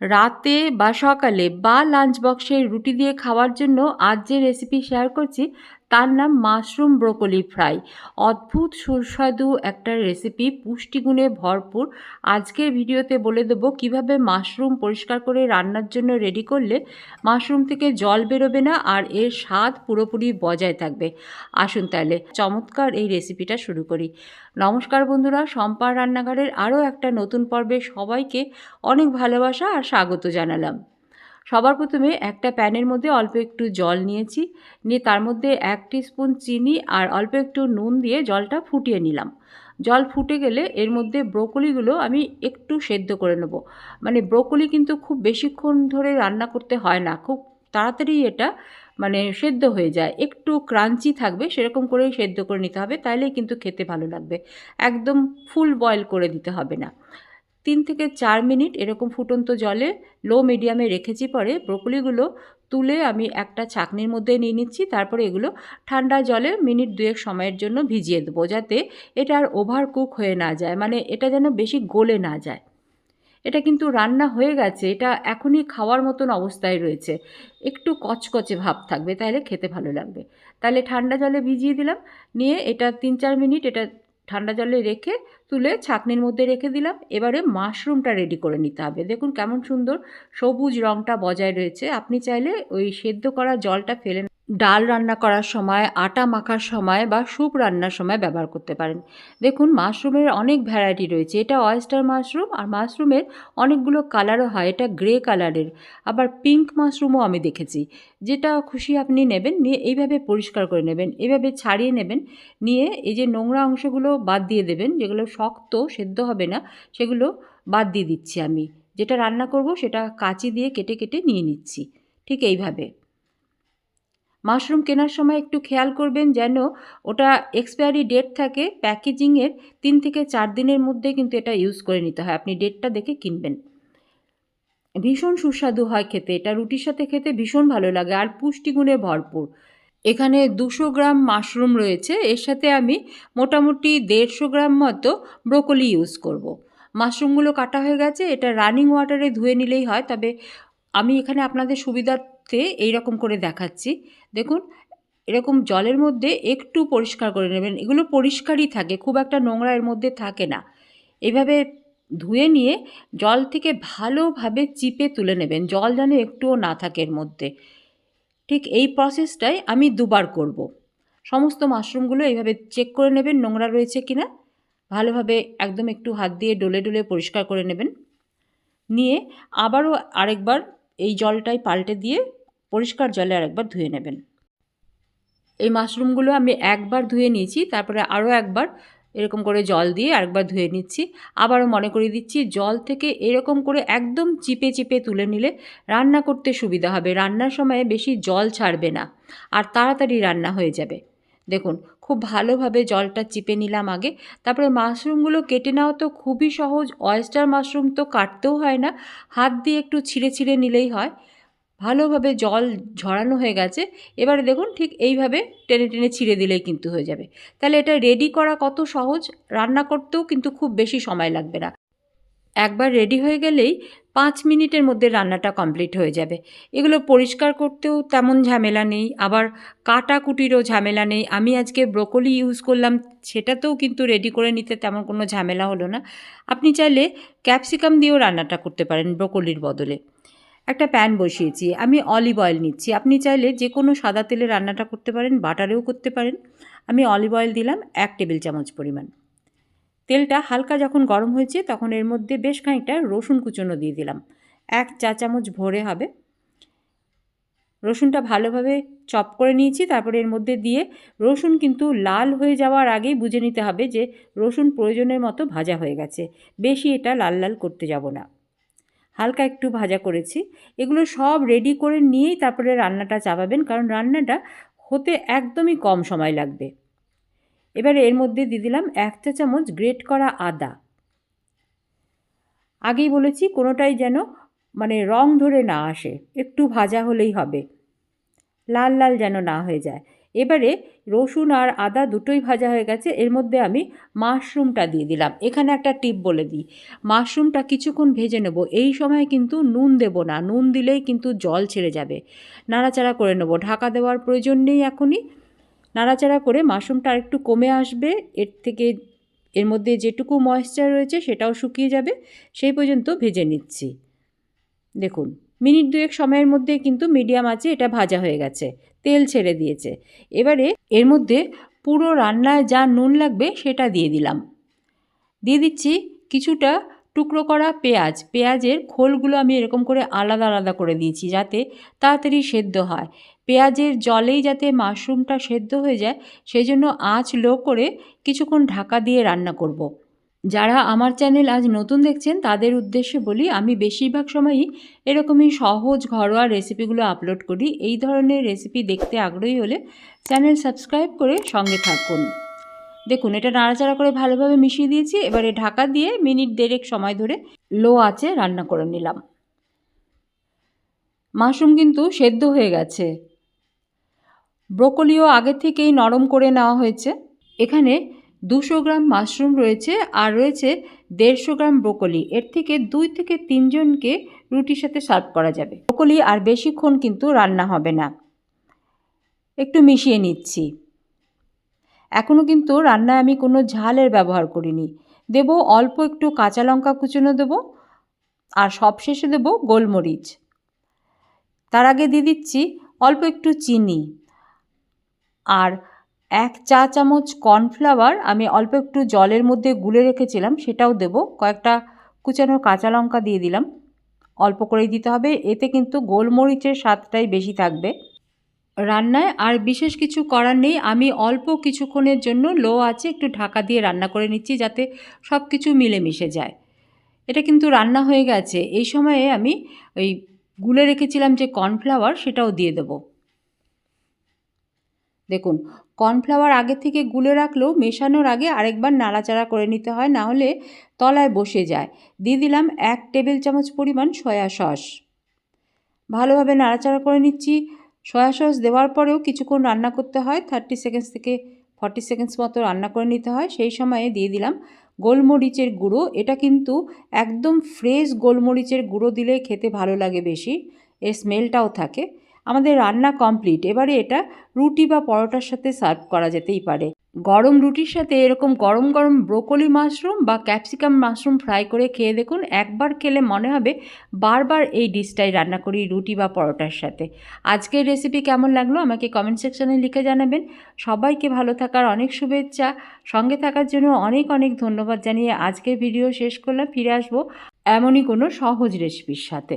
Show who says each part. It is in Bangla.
Speaker 1: রাতে বা সকালে বা লাঞ্চ বক্সে রুটি দিয়ে খাওয়ার জন্য আজ যে রেসিপি শেয়ার করছি তার নাম মাশরুম ব্রোকলি ফ্রাই। অদ্ভুত, সুস্বাদু একটা রেসিপি পুষ্টিগুণে ভরপুর। আজকের ভিডিওতে বলে দেবো কীভাবে মাশরুম পরিষ্কার করে রান্নার জন্য রেডি করলে মাশরুম থেকে জল বেরোবে না আর এর স্বাদ পুরোপুরি বজায় থাকবে। আসুন তাহলে চমৎকার এই রেসিপিটা শুরু করি। নমস্কার বন্ধুরা, সম্পার রান্নাঘরের আরও একটা নতুন পর্বে সবাইকে অনেক ভালোবাসা আর স্বাগত জানালাম। সবার প্রথমে একটা প্যানের মধ্যে অল্প একটু জল নিয়েছি, নিয়ে তার মধ্যে এক স্পুন চিনি আর অল্প একটু নুন দিয়ে জলটা ফুটিয়ে নিলাম। জল ফুটে গেলে এর মধ্যে ব্রোকলিগুলো আমি একটু সেদ্ধ করে নেব। মানে ব্রোকলি কিন্তু খুব বেশিক্ষণ ধরে রান্না করতে হয় না, খুব তাড়াতাড়ি এটা মানে সেদ্ধ হয়ে যায়। একটু ক্রাঞ্চি থাকবে, সেরকম করেই সেদ্ধ করে নিতে হবে, তাইলেই কিন্তু খেতে ভালো লাগবে। একদম ফুল বয়েল করে দিতে হবে না। তিন থেকে চার মিনিট এরকম ফুটন্ত জলে লো মিডিয়ামে রেখেছি পরে ব্রোকলিগুলো তুলে আমি একটা ছাকনির মধ্যে নিয়ে নিচ্ছি, তারপরে এগুলো ঠান্ডা জলে মিনিট দুয়েক সময়ের জন্য ভিজিয়ে দেবো যাতে এটা আর ওভার কুক হয়ে না যায় মানে এটা যেন বেশি গলে না যায়। এটা কিন্তু রান্না হয়ে গেছে, এটা এখনই খাওয়ার মতন অবস্থায় রয়েছে। একটু কচকচে ভাব থাকবে তাহলে খেতে ভালো লাগবে। তাহলে ঠান্ডা জলে ভিজিয়ে দিলাম, নিয়ে এটা তিন চার মিনিট এটা ঠান্ডা জলে রেখে তুলে ছাঁকনির মধ্যে রেখে দিলাম। এবারে মাশরুমটা রেডি করে নিতে হবে। দেখুন কেমন সুন্দর সবুজ রঙটা বজায় রয়েছে। আপনি চাইলে ওই সেদ্ধ করা জলটা ফেলে ডাল রান্না করার সময়, আটা মাখার সময় বা স্যুপ রান্নার সময় ব্যবহার করতে পারেন। দেখুন, মাশরুমের অনেক ভ্যারাইটি রয়েছে। এটা অয়েস্টার মাশরুম আর মাশরুমের অনেকগুলো কালারও হয়। এটা গ্রে কালারের আবার পিঙ্ক মাশরুমও আমি দেখেছি। যেটা খুশি আপনি নেবেন, নিয়ে এইভাবে পরিষ্কার করে নেবেন। এইভাবে ছাড়িয়ে নেবেন। নিয়ে এই যে নোংরা অংশগুলো বাদ দিয়ে দেবেন, যেগুলো শক্ত, সেদ্ধ হবে না, সেগুলো বাদ দিয়ে দিচ্ছি আমি। যেটা রান্না করব, সেটা কাঁচি দিয়ে কেটে কেটে নিয়ে নিচ্ছি। ঠিক এইভাবে। মাশরুম কেনার সময় একটু খেয়াল করবেন যেন ওটা এক্সপায়ারি ডেট থাকে প্যাকেজিংয়ের তিন থেকে চার দিনের মধ্যে কিন্তু এটা ইউজ করে নিতে হয়। আপনি ডেটটা দেখে কিনবেন। ভীষণ সুস্বাদু হয় খেতে। এটা রুটির সাথে খেতে ভীষণ ভালো লাগে আর পুষ্টিগুণে ভরপুর। এখানে দুশো গ্রাম মাশরুম রয়েছে। এর সাথে আমি মোটামুটি দেড়শো গ্রাম মতো ব্রোকলি ইউজ করব। মাশরুমগুলো কাটা হয়ে গেছে। এটা রানিং ওয়াটারে ধুয়ে নিলেই হয়। তবে আমি এখানে আপনাদের সুবিধার্থে এই রকম করে দেখাচ্ছি। দেখুন, এরকম জলের মধ্যে একটু পরিষ্কার করে নেবেন। এগুলো পরিষ্কারই থাকে, খুব একটা নোংরা এর মধ্যে থাকে না। এভাবে ধুয়ে নিয়ে জল থেকে ভালোভাবে চিপে তুলে নেবেন, জল যেন একটুও না থাকে এর মধ্যে। ঠিক এই প্রসেসটাই আমি দুবার করব। সমস্ত মাশরুমগুলো এইভাবে চেক করে নেবেন, নোংরা রয়েছে কি না ভালোভাবে একদম একটু হাত দিয়ে ডলে ডলে পরিষ্কার করে নেবেন। নিয়ে আবারও আরেকবার এই জলটাই পাল্টে দিয়ে পরিষ্কার জলে আরেকবার ধুয়ে নেবেন। এই মাশরুমগুলো আমি একবার ধুয়ে নিয়েছি, তারপরে আরও একবার এরকম করে জল দিয়ে আরেকবার ধুয়ে নিচ্ছি। আবারও মনে করিয়ে দিচ্ছি, জল থেকে এরকম করে একদম চিপে চিপে তুলে নিলে রান্না করতে সুবিধা হবে। রান্নার সময়ে বেশি জল ছাড়বে না, আর তাড়াতাড়ি রান্না হয়ে যাবে। দেখুন, খুব ভালোভাবে জলটা চিপে নিলাম আগে। তারপরে মাশরুমগুলো কেটে নেওয়া তো খুবই সহজ অয়েস্টার মাশরুম তো কাটতেও হয় না, হাত দিয়ে একটু ছিঁড়ে ছিঁড়ে নিলেই হয়। ভালোভাবে জল ঝরানো হয়ে গেছে, এবারে দেখুন ঠিক এইভাবে টেনে টেনে ছিঁড়ে দিলেই কিন্তু হয়ে যাবে। তাহলে এটা রেডি করা কত সহজ? রান্না করতেও কিন্তু খুব বেশি সময় লাগবে না। একবার রেডি হয়ে গেলেই পাঁচ মিনিটের মধ্যে রান্নাটা কমপ্লিট হয়ে যাবে। এগুলো পরিষ্কার করতেও তেমন ঝামেলা নেই, আবার কাটাকুটিরও ঝামেলা নেই। আমি আজকে ব্রোকলি ইউজ করলাম, সেটাতেও কিন্তু রেডি করে নিতে তেমন কোনো ঝামেলা হলো না। আপনি চাইলে ক্যাপসিকাম দিয়েও রান্নাটা করতে পারেন ব্রোকলির বদলে। একটা প্যান বসিয়েছি, আমি অলিভ অয়েল নিচ্ছি। আপনি চাইলে যে কোনো সাদা তেলে রান্নাটা করতে পারেন, বাটারেও করতে পারেন। আমি অলিভ অয়েল দিলাম এক টেবিল চামচ পরিমাণ। তেলটা হালকা যখন গরম হয়েছে, তখন এর মধ্যে বেশ খানিকটা রসুন কুচনো দিয়ে দিলাম। এক চা চামচ ভরে হবে। রসুনটা ভালোভাবে চপ করে নিয়েছি, তারপরে এর মধ্যে দিয়ে রসুন কিন্তু লাল হয়ে যাওয়ার আগেই বুঝে নিতে হবে যে রসুন প্রয়োজনের মতো ভাজা হয়ে গেছে। বেশি এটা লাল লাল করতে যাব না। হালকা একটু ভাজা করেছি। এগুলো সব রেডি করে নিয়েই তারপরে রান্নাটা চাপাবেন, কারণ রান্নাটা হতে একদমই কম সময় লাগবে। এবারে এর মধ্যে দিয়ে দিলাম এক চা চামচ গ্রেট করা আদা। আগেই বলেছি কোনোটাই যেন মানে রং ধরে না আসে, একটু ভাজা হলেই হবে। লাল লাল যেন না হয়ে যায়। এবারে রসুন আর আদা দুটোই ভাজা হয়ে গেছে, এর মধ্যে আমি মাশরুমটা দিয়ে দিলাম। এখানে একটা টিপ বলে দিই, মাশরুমটা কিছুক্ষণ ভেজে নেব, এই সময় কিন্তু নুন দেব না, নুন দিলেই কিন্তু জল ছেড়ে যাবে। নাড়াচাড়া করে নেব, ঢাকা দেওয়ার প্রয়োজন নেই এখনই। নাড়াচাড়া করে মাশরুমটা আরেকটু কমে আসবে, এর থেকে এর মধ্যে যেটুকু ময়েশ্চার রয়েছে সেটাও শুকিয়ে যাবে, সেই পর্যন্ত ভেজে নিচ্ছি। দেখুন মিনিট দুয়েক সময়ের মধ্যে কিন্তু মিডিয়াম আছে, এটা ভাজা হয়ে গেছে, তেল ছেড়ে দিয়েছে। এবারে এর মধ্যে পুরো রান্নায় যা নুন লাগবে সেটা দিয়ে দিলাম। দিয়ে দিচ্ছি কিছুটা টুকরো করা পেঁয়াজ। পেঁয়াজের খোলগুলো আমি এরকম করে আলাদা আলাদা করে দিয়েছি যাতে তাড়াতাড়ি সেদ্ধ হয়। পেঁয়াজের জলেই যাতে মাশরুমটা সেদ্ধ হয়ে যায় সেই জন্য আঁচ লো করে কিছুক্ষণ ঢাকা দিয়ে রান্না করব। যারা আমার চ্যানেল আজ নতুন দেখছেন, তাদের উদ্দেশ্যে বলি, আমি বেশিরভাগ সময়ই এরকমই সহজ, ঘরোয়া রেসিপিগুলো আপলোড করি। এই ধরনের রেসিপি দেখতে আগ্রহী হলে চ্যানেল সাবস্ক্রাইব করে সঙ্গে থাকুন। দেখুন, এটা নাড়াচাড়া করে ভালোভাবে মিশিয়ে দিয়েছি। এবারে ঢাকা দিয়ে মিনিট দেড়েক সময় ধরে লো আছে রান্না করে নিলাম। মাশরুম কিন্তু সেদ্ধ হয়ে গেছে। ব্রোকলিও আগে থেকেই নরম করে নেওয়া হয়েছে। এখানে দুশো গ্রাম মাশরুম রয়েছে আর রয়েছে দেড়শো গ্রাম ব্রোকলি। এর থেকে দুই থেকে তিনজনকে রুটির সাথে সার্ভ করা যাবে। ব্রোকলি আর বেশিক্ষণ কিন্তু রান্না হবে না। একটু মিশিয়ে নিচ্ছি। এখনও কিন্তু রান্নায় আমি কোনো ঝালের ব্যবহার করিনি। দেব অল্প একটু কাঁচা লঙ্কা কুচনো দেবো আর সবশেষে দেব গোলমরিচ। তার আগে দিয়ে দিচ্ছি অল্প একটু চিনি। আর এক চা চামচ কর্নফ্লাওয়ার আমি অল্প একটু জলের মধ্যে গুলে রেখেছিলাম, সেটাও দেব। কয়েকটা কুচানো কাঁচা লঙ্কা দিয়ে দিলাম। অল্প করেই দিতে হবে। এতে কিন্তু গোলমরিচের স্বাদটাই বেশি থাকবে। রান্নায় আর বিশেষ কিছু করার নেই। আমি অল্প কিছুক্ষণের জন্য লো আছে একটু ঢাকা দিয়ে রান্না করে নিচ্ছি যাতে সব কিছু মিলেমিশে যায়। এটা কিন্তু রান্না হয়ে গেছে। এই সময়ে আমি ওই গুলে রেখেছিলাম যে কর্নফ্লাওয়ার, সেটাও দিয়ে দেবো। দেখুন, কর্নফ্লাওয়ার আগে থেকে গুলে রাখলেও মেশানোর আগে আরেকবার নাড়াচাড়া করে নিতে হয়, না হলে তলায় বসে যায়। দিয়ে দিলাম এক টেবিল চামচ পরিমাণ সয়া সস। ভালোভাবে নাড়াচাড়া করে নিচ্ছি। সয়া সস দেওয়ার পরেও কিছুক্ষণ রান্না করতে হয়, থার্টি সেকেন্ডস থেকে ফর্টি সেকেন্ডস মতো রান্না করে নিতে হয়। সেই সময়ে দিয়ে দিলাম গোলমরিচের গুঁড়ো। এটা কিন্তু একদম ফ্রেশ গোলমরিচের গুঁড়ো দিলে খেতে ভালো লাগে বেশি। এর স্মেলটাও থাকে। আমাদের রান্না কমপ্লিট এবারে এটা রুটি বা পরোটার সাথে সার্ভ করা যেতেই পারে। গরম রুটির সাথে এরকম গরম গরম ব্রোকলি মাশরুম বা ক্যাপসিকাম মাশরুম ফ্রাই করে খেয়ে দেখুন, একবার খেলে মনে হবে বারবার এই ডিশটাই রান্না করি রুটি বা পরোটার সাথে। আজকের রেসিপি কেমন লাগল আমাকে কমেন্ট সেকশনে লিখে জানাবেন। সবাইকে ভালো থাকার অনেক শুভেচ্ছা। সঙ্গে থাকার জন্য অনেক অনেক ধন্যবাদ জানিয়ে আজকের ভিডিও শেষ করলাম। ফিরে আসব এমনই কোনো সহজ রেসিপির সাথে।